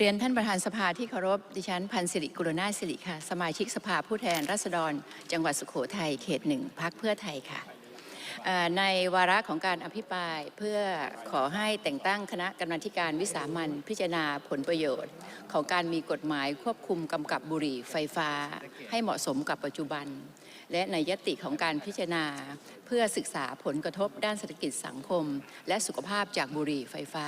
เรียนท่านประธานสภาที่เคารพ ดิฉันพันศิริกุลนาสิริค่ะ สมาชิกสภาผู้แทนราษฎร จังหวัดสุโขทัยเขตหนึ่งพักเพื่อไทยค่ะ ในวาระของการอภิปรายเพื่อขอให้แต่งตั้งคณะกรรมาธิการวิสามันพิจารณาผลประโยชน์ ของการมีกฎหมายควบคุมกำกับบุหรี่ไฟฟ้า ให้เหมาะสมกับปัจจุบัน และในยติของการพิจารณา เพื่อศึกษาผลกระทบด้านเศรษฐกิจสังคม และสุขภาพจากบุหรี่ไฟฟ้า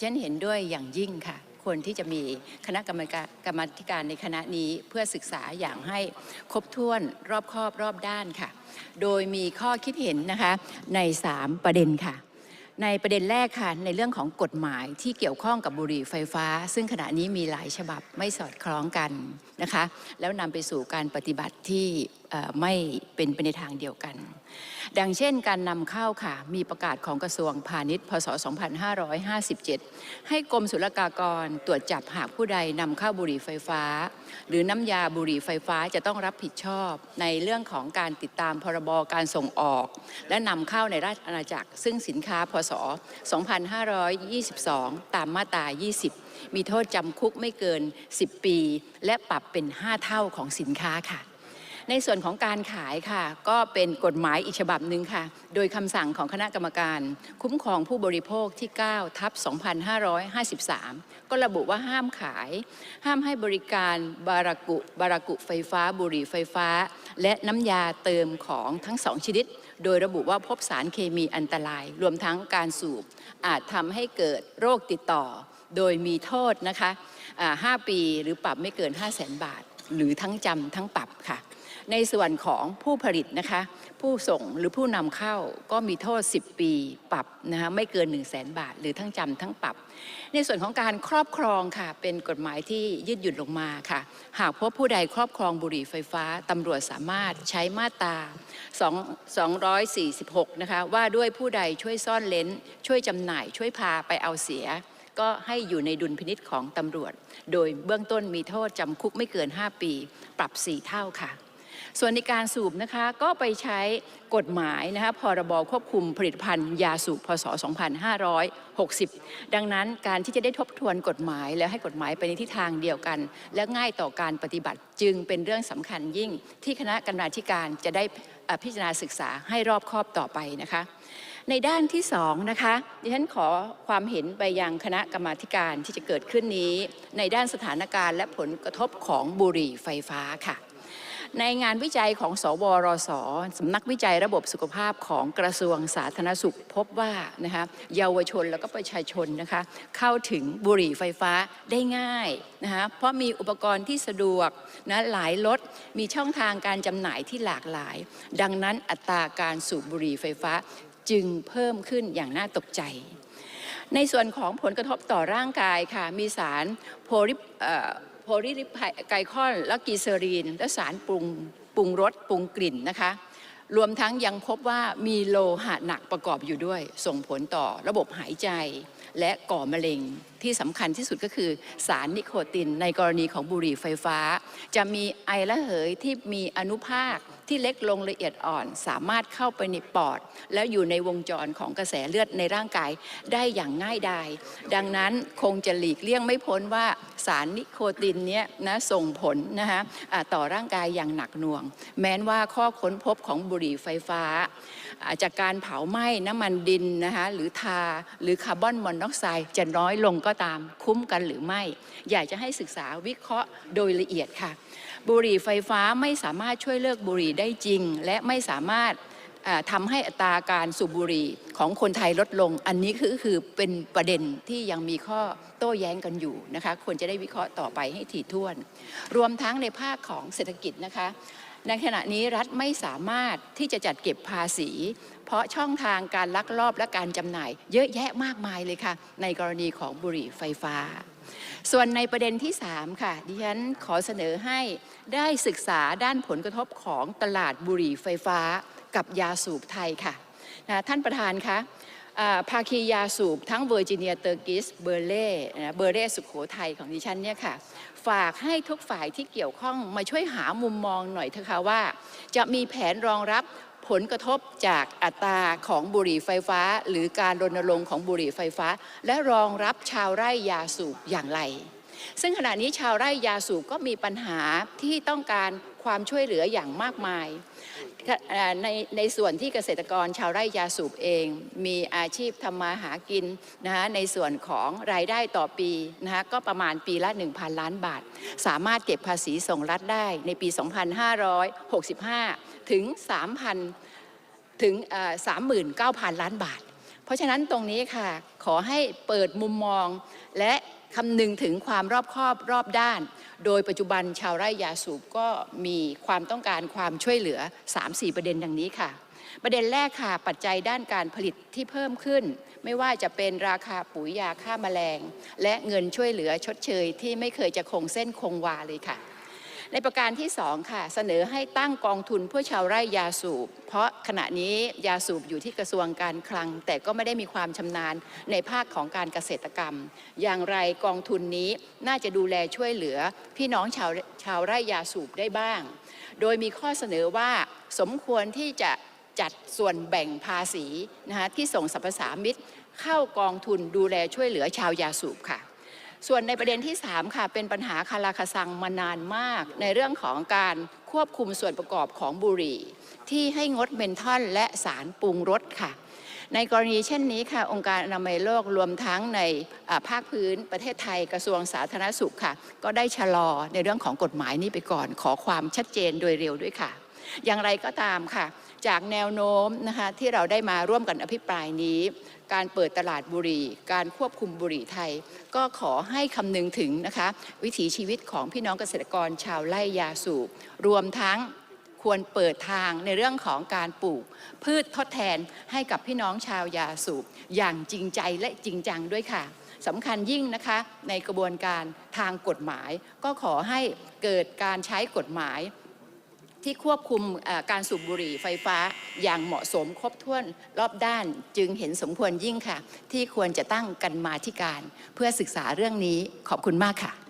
ฉันเห็นด้วยอย่างยิ่งค่ะ ควรที่จะมีคณะกรรมการกรรมธิการในคณะนี้เพื่อศึกษาอย่างให้ครบถ้วนรอบคอบรอบด้านค่ะ โดยมีข้อคิดเห็นนะคะใน 3 ประเด็นค่ะในประเด็นแรกค่ะในเรื่องของกฎหมายที่เกี่ยวข้องกับบุหรี่ไฟฟ้า ซึ่งขณะนี้มีหลายฉบับไม่สอดคล้องกันนะคะ แล้วนำไปสู่การปฏิบัติที่ ไม่เป็นไปในทางเดียวกัน ดังเช่นการนำเข้าค่ะ มีประกาศของกระทรวงพาณิชย์ พศ 2557 ให้กรมศุลกากรตรวจจับหากผู้ใดนำเข้าบุหรี่ไฟฟ้า หรือน้ำยาบุหรี่ไฟฟ้าจะต้องรับผิดชอบ ในเรื่องของการติดตามพรบการส่งออก และนำเข้าในราชอาณาจักร ซึ่งสินค้า พศ 2522 ตามมาตรา 20 มีโทษจำคุกไม่เกิน 10 ปี และปรับเป็น 5 เท่าของสินค้าค่ะ ในส่วนของการขายค่ะ ก็เป็นกฎหมายอีกฉบับหนึ่งค่ะ โดยคำสั่งของคณะกรรมการ คุ้มครองผู้บริโภคที่ 9 ทับ 2553 ก็ระบุว่าห้ามขาย ห้ามให้บริการบารากุบารากุไฟฟ้า บุหรี่ไฟฟ้า และน้ำยาเติมของทั้งสองชนิด โดยระบุว่าพบสารเคมีอันตราย รวมทั้งการสูบ อาจทำให้เกิดโรคติดต่อ โดยมีโทษนะคะอ่า5ปีหรือปรับไม่เกิน 5 0 0แสนบาท หรือทั้งจำทั้งปรับค่ะ ในส่วนของผู้ผลิตนะคะ ผู้ส่งหรือผู้นำเข้าก็มีโทษ 10 ปีปรับนะคะไม่เกิน 1 0 0 0 0แบาท หรือทั้งจำทั้งปรับ ในส่วนของการครอบครองค่ะ เป็นกฎหมายที่ยืดหยุ่นลงมาค่ะ หากพบผู้ใดครอบครองบุหรี่ไฟฟ้าตำรวจสามารถใช้มาตรา2 246 นะคะ ว่าด้วยผู้ใดช่วยซ่อนเลนช่วยจำหน่าย ช่วยพาไปเอาเสียก็ให้อยู่ในดุลพินิษของตำรวจ โดยเบื้องต้นมีโทษจำคุกไม่เกิน 5 ปี ปรับ 4 เท่าค่ะ ส่วนในการสูบนะคะก็ไปใช้กฎหมายนะคะพรบควบคุมผลิตภัณฑ์ยาสูบพศ 2560 ดังนั้นการที่จะได้ทบทวนกฎหมายแล้วให้กฎหมายไปในทิศทางเดียวกัน และง่ายต่อการปฏิบัติจึงเป็นเรื่องสำคัญยิ่งที่คณะกรรมาธิการจะได้พิจารณาศึกษาให้รอบคอบต่อไปนะคะในด้านที่สองนะคะดิฉันขอความเห็นไปยังคณะกรรมาธิการที่จะเกิดขึ้นนี้ ในด้านสถานการณ์และผลกระทบของบุหรี่ไฟฟ้าค่ะ ในงานวิจัยของสวรสสำนักวิจัยระบบสุขภาพของกระทรวงสาธารณสุขพบว่านะคะเยาวชนแล้วก็ประชาชนนะคะเข้าถึงบุหรี่ไฟฟ้าได้ง่ายนะคะเพราะมีอุปกรณ์ที่สะดวกนะหลายรถมีช่องทางการจำหน่ายที่หลากหลาย ดังนั้นอัตราการสูบบุหรี่ไฟฟ้าจึงเพิ่มขึ้นอย่างน่าตกใจในส่วนของผลกระทบต่อร่างกายค่ะ มีสารโพลิ พลิริไกคอนและกีเซอรีน และสารปรุงปรุงรสปรุงกลิ่นนะคะ รวมทั้งยังพบว่ามีโลหะหนักประกอบอยู่ด้วย ส่งผลต่อระบบหายใจ และก่อมะเร็งที่สำคัญที่สุดก็คือสารนิโคตินในกรณีของบุหรี่ไฟฟ้า จะมีไอระเหยที่มีอนุภาคที่เล็กลงละเอียดอ่อน สามารถเข้าไปในปอด แล้วอยู่ในวงจรของกระแสเลือดในร่างกายได้อย่างง่ายดายดังนั้นคงจะหลีกเลี่ยงไม่พ้นว่าสารนิโคตินเนี้ยนะส่งผลนะคะอ่าต่อร่างกายอย่างหนักหน่วง แม้นว่าข้อค้นพบของบุหรี่ไฟฟ้าอ่าจากการเผาไหม้น้ำมันดินนะคะหรือทาหรือคาร์บอนมอนอกไซด์จะน้อยลงก็ตามคุ้มกันหรือไม่ อยากจะให้ศึกษาวิเคราะห์โดยละเอียดค่ะ บุหรี่ไฟฟ้าไม่สามารถช่วยเลิกบุหรี่ได้จริง และไม่สามารถอ่าทำให้อัตราการสูบบุหรี่ของคนไทยลดลง อันนี้คือคือเป็นประเด็นที่ยังมีข้อโต้แย้งกันอยู่นะคะ ควรจะได้วิเคราะห์ต่อไปให้ถี่ถ้วน รวมทั้งในภาคของเศรษฐกิจนะคะ ในขณะนี้รัฐไม่สามารถที่จะจัดเก็บภาษี เพราะช่องทางการลักลอบและการจำหน่าย เยอะแยะมากมายเลยค่ะ ในกรณีของบุหรี่ไฟฟ้า ส่วนในประเด็นที่ 3 ค่ะ ดิฉันขอเสนอให้ได้ศึกษาด้านผลกระทบของตลาดบุหรี่ไฟฟ้า กับยาสูบไทยค่ะนะท่านประธานคะ ภาคียาสูบทั้งเวอร์จิเนียเตอร์กิสเบอร์เล่เบอร์เล่สุขโขทัยของดิฉันเนี่ยค่ะ ฝากให้ทุกฝ่ายที่เกี่ยวข้องมาช่วยหามุมมองหน่อยเถอะค่ะว่า จะมีแผนรองรับผลกระทบจากอัตราของบุหรี่ไฟฟ้า หรือการรณรงค์ของบุหรี่ไฟฟ้า และรองรับชาวไร่ยาสูบอย่างไร ซึ่งขณะนี้ชาวไร่ยาสูบก็มีปัญหาที่ต้องการความช่วยเหลืออย่างมากมาย ในในส่วนที่เกษตรกรชาวไร่ยาสูบเอง มีอาชีพทำมาหากินนะคะในส่วนของรายได้ต่อปีนะคะก็ประมาณปีละ 1,000 ล้านบาท สามารถเก็บภาษีส่งรัฐได้ในปี 2565 ถึง 3,000 ถึงเอ่อ39,000 ล้านบาท เพราะฉะนั้นตรงนี้ค่ะ ขอให้เปิดมุมมอง และคำนึงถึงความรอบคอบรอบด้าน โดยปัจจุบันชาวไร่ยาสูบก็มีความต้องการความช่วยเหลือ 3-4 ประเด็นดังนี้ค่ะ ประเด็นแรกค่ะ ปัจจัยด้านการผลิตที่เพิ่มขึ้น ไม่ว่าจะเป็นราคาปุ๋ยยาฆ่าแมลง และเงินช่วยเหลือชดเชยที่ไม่เคยจะคงเส้นคงวาเลยค่ะ ในประการที่สองค่ะเสนอให้ตั้งกองทุนเพื่อชาวไร่ยาสูบ เพราะขณะนี้ยาสูบอยู่ที่กระทรวงการคลัง แต่ก็ไม่ได้มีความชำนาญในภาคของการเกษตรกรรม อย่างไรกองทุนนี้น่าจะดูแลช่วยเหลือ พี่น้องชาวชาวไร่ยาสูบได้บ้าง โดยมีข้อเสนอว่าสมควรที่จะจัดส่วนแบ่งภาษีนะคะที่ส่งสรรพสามิตเข้ากองทุนดูแลช่วยเหลือชาวยาสูบค่ะ ส่วนในประเด็นที่ 3 ค่ะ เป็นปัญหาคาราคาซังมานานมาก ในเรื่องของการควบคุมส่วนประกอบของบุหรี่ ที่ให้งดเมนทอลและสารปรุงรสค่ะ ในกรณีเช่นนี้ค่ะ องค์การอนามัยโลกรวมทั้งในภาคพื้นประเทศไทยกระทรวงสาธารณสุขค่ะ ก็ได้ชะลอในเรื่องของกฎหมายนี้ไปก่อน ขอความชัดเจนโดยเร็วด้วยค่ะ อย่างไรก็ตามค่ะ จากแนวโน้มนะคะที่เราได้มาร่วมกันอภิปรายนี้ การเปิดตลาดบุหรี่ การควบคุมบุหรี่ไทย ก็ขอให้คำนึงถึงนะคะ วิถีชีวิตของพี่น้องเกษตรกรชาวไร่ยาสูบรวมทั้งควรเปิดทางในเรื่องของการปลูก พืชทดแทนให้กับพี่น้องชาวยาสูบอย่างจริงใจและจริงจังด้วยค่ะสำคัญยิ่งนะคะในกระบวนการทางกฎหมาย ก็ขอให้เกิดการใช้กฎหมาย ที่ควบคุมการสูบบุหรี่ไฟฟ้าอย่างเหมาะสมครบถ้วนรอบด้านจึงเห็นสมควรยิ่งค่ะ ที่ควรจะตั้งกันมาธิการ เพื่อศึกษาเรื่องนี้ขอบคุณมากค่ะ